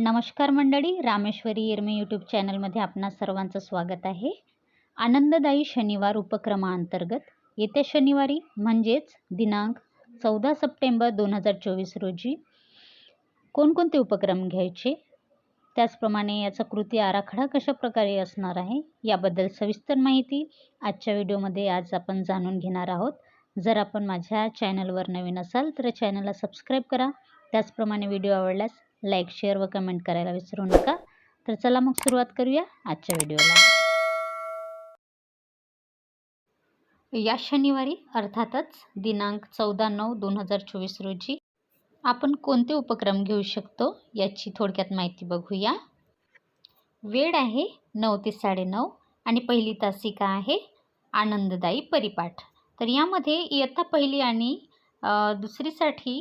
नमस्कार मंडळी रामेश्वरी येरमे यूट्यूब चॅनलमध्ये आपणा सर्वांचं स्वागत आहे. आनंददायी शनिवार उपक्रमाअंतर्गत येत्या शनिवारी म्हणजेच दिनांक चौदा सप्टेंबर दोन हजार चोवीस रोजी कोणकोणते उपक्रम घ्यायचे? त्याचप्रमाणे याचा कृती आराखडा कशा प्रकारे असणार आहे याबद्दल सविस्तर माहिती आजच्या व्हिडिओमध्ये आज आपण जाणून घेणार आहोत. जर आपण माझ्या चॅनलवर नवीन असाल तर चॅनलला सबस्क्राईब करा. त्याचप्रमाणे व्हिडिओ आवडल्यास लाईक शेअर व कमेंट करायला विसरू नका. तर चला मग सुरुवात करूया आजच्या व्हिडिओला. या शनिवारी अर्थातच दिनांक चौदा नऊ दोन हजार चोवीस रोजी आपण कोणते उपक्रम घेऊ शकतो याची थोडक्यात माहिती बघूया. वेळ आहे नऊ ते साडेनऊ आणि पहिली तासिका आहे आनंददायी परिपाठ. तर यामध्ये इयत्ता पहिली आणि दुसरीसाठी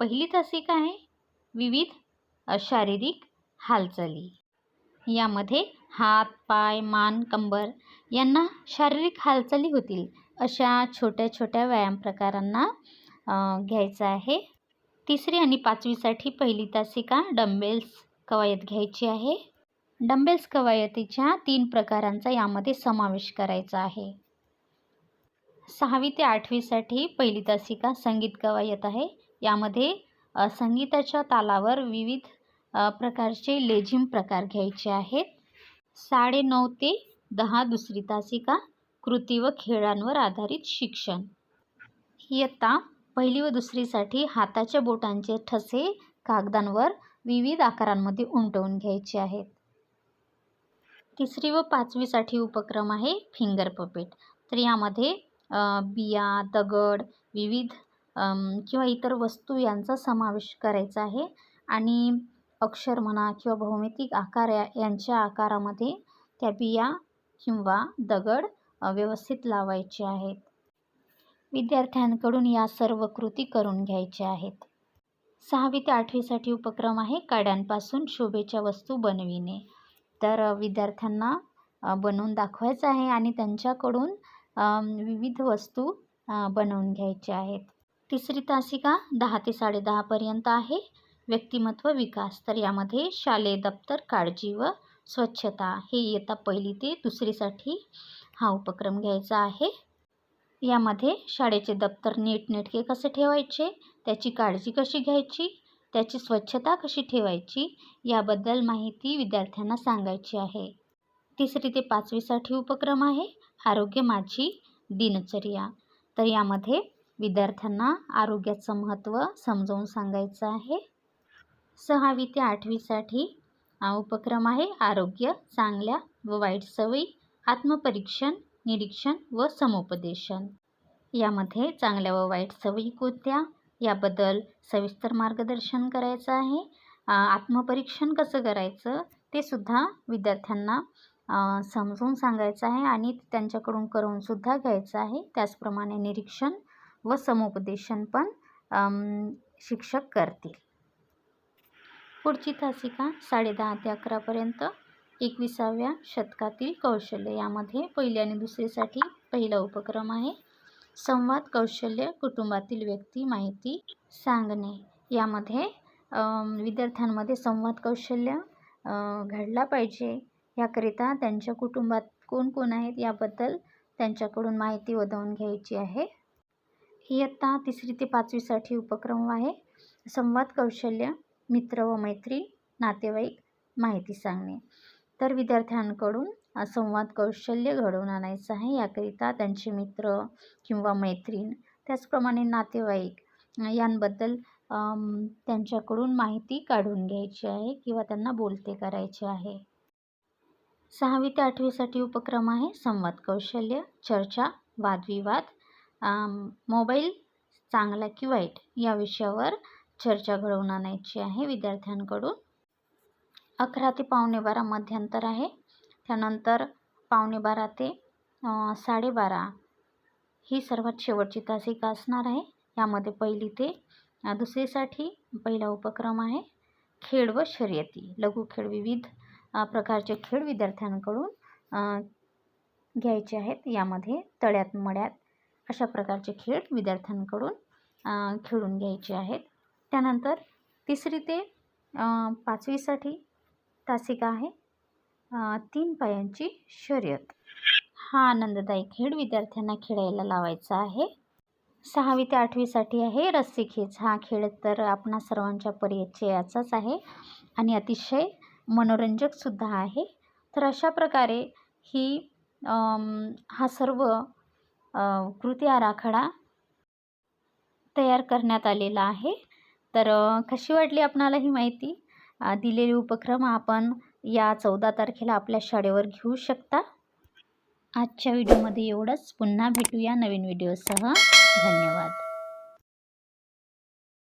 पहिली तासिका आहे विविध शारीरिक हालचाली. यामध्ये हात पाय मान कंबर यांना शारीरिक हालचाली होतील अशा छोट्या छोट्या व्यायाम प्रकारांना घ्यायचं आहे. तिसरी आणि पाचवीसाठी पहिली तासिका डंबेल्स कवायत घ्यायची आहे. डंबेल्स कवायतीच्या तीन प्रकारांचा यामध्ये समावेश करायचा आहे. सहावी ते आठवीसाठी पहिली तासिका संगीत कवायत आहे. यामध्ये संगीताच्या तालावर विविध प्रकारचे लेझिम प्रकार घ्यायचे आहेत. साडेनऊ ते दहा दुसरी तासिका कृती व खेळांवर आधारित शिक्षण. इयत्ता पहिली व दुसरीसाठी हाताच्या बोटांचे ठसे कागदांवर विविध आकारांमध्ये उमटवून घ्यायचे आहेत. तिसरी व पाचवीसाठी उपक्रम आहे फिंगर पपेट तर यामध्ये बिया दगड विविध किंवा इतर वस्तू यांचा समावेश करायचा आहे. आणि अक्षर म्हणा किंवा भौमितिक आकार या यांच्या आकारामध्ये त्या बिया किंवा दगड व्यवस्थित लावायचे आहेत. विद्यार्थ्यांकडून या सर्व कृती करून घ्यायच्या आहेत. सहावी ते आठवीसाठी उपक्रम आहे काड्यांपासून शोभेच्या वस्तू बनविणे. तर विद्यार्थ्यांना बनवून दाखवायचं आहे आणि त्यांच्याकडून विविध वस्तू बनवून घ्यायच्या आहेत. तिसरी तासिका दहा ते साडेदहापर्यंत आहे. व्यक्तिमत्व विकास. तर यामध्ये शालेय दप्तर काळजी व स्वच्छता. हे इयत्ता पहिली ते दुसरीसाठी हा उपक्रम घ्यायचा आहे. यामध्ये शाळेचे दप्तर नीटनेटके कसे ठेवायचे? त्याची काळजी कशी घ्यायची? त्याची स्वच्छता कशी ठेवायची? याबद्दल माहिती विद्यार्थ्यांना सांगायची आहे. तिसरी ते पाचवीसाठी उपक्रम आहे. आरोग्य माझी दिनचर्या. तर यामध्ये विद्यार्थ्यांना आरोग्याचं महत्त्व समजावून सांगायचं आहे. सहावी ते आठवीसाठी उपक्रम आहे. आरोग्य चांगल्या व वाईट सवयी आत्मपरीक्षण निरीक्षण व समुपदेशन. यामध्ये चांगल्या व वाईट सवयी कोणत्या? याबद्दल सविस्तर मार्गदर्शन करायचं आहे. आत्मपरीक्षण कसं करायचं? ते सुद्धा विद्यार्थ्यांना समजून सांगायचं आहे आणि त्यांच्याकडून करूनसुद्धा घ्यायचं आहे. त्याचप्रमाणे निरीक्षण व समुपदेशन पण शिक्षक करतील. पुढची तासिका साडेदहा ते अकरापर्यंत एकविसाव्या शतकातील कौशल्य. यामध्ये पहिले आणि दुसरीसाठी पहिला उपक्रम आहे. संवाद कौशल्य कुटुंबातील व्यक्ती माहिती सांगणे. यामध्ये विद्यार्थ्यांमध्ये संवाद कौशल्य घडला पाहिजे. याकरिता त्यांच्या कुटुंबात कोण कोण आहेत याबद्दल त्यांच्याकडून माहिती वधवून घ्यायची आहे. ही इयत्ता तिसरी ते पाचवीसाठी उपक्रम आहे. संवाद कौशल्य मित्र व मैत्री नातेवाईक माहिती सांगणे. तर विद्यार्थ्यांकडून संवाद कौशल्य घडवून आणायचं आहे. याकरिता त्यांचे मित्र किंवा मैत्रीण त्याचप्रमाणे नातेवाईक यांबद्दल त्यांच्याकडून माहिती काढून घ्यायची आहे किंवा त्यांना बोलते करायचे आहे. सहावी ते आठवीसाठी उपक्रम आहे. संवाद कौशल्य चर्चा वादविवाद मोबाईल चांगला की वाईट या विषयावर चर्चा घडवून आणायची आहे विद्यार्थ्यांकडून. अकरा ते पावणे बारा मध्यांतर आहे. त्यानंतर पावणे बारा ते साडेबारा ही सर्वात शेवटची तासिका असणार आहे. यामध्ये पहिली ते दुसरीसाठी पहिला उपक्रम आहे. खेळ व शर्यती. लघु खेळ विविध प्रकारचे खेळ विद्यार्थ्यांकडून घ्यायचे आहेत. यामध्ये तळ्यात मळ्यात अशा प्रकारचे खेळ विद्यार्थ्यांकडून खेळून घ्यायचे आहेत. त्यानंतर तिसरी ते पाचवीसाठी तासिका आहे. तीन पायांची शर्यत. हा आनंददायी खेळ विद्यार्थ्यांना खेळायला लावायचा आहे. सहावी ते आठवीसाठी आहे रस्सीखेच हा खेळ तर आपणा सर्वांच्या परिचयाचाच आहे आणि अतिशय मनोरंजकसुद्धा आहे. तर अशा प्रकारे ही हा सर्व कृती आराखडा तयार करण्यात आलेला आहे. तर कशी वाटली आपणाला ही माहिती? दिलेले उपक्रम आपण या चौदा तारखेला आपल्या शाळेवर घेऊ शकता. आजच्या व्हिडिओमध्ये एवढंच. पुन्हा भेटूया नवीन व्हिडिओसह. धन्यवाद.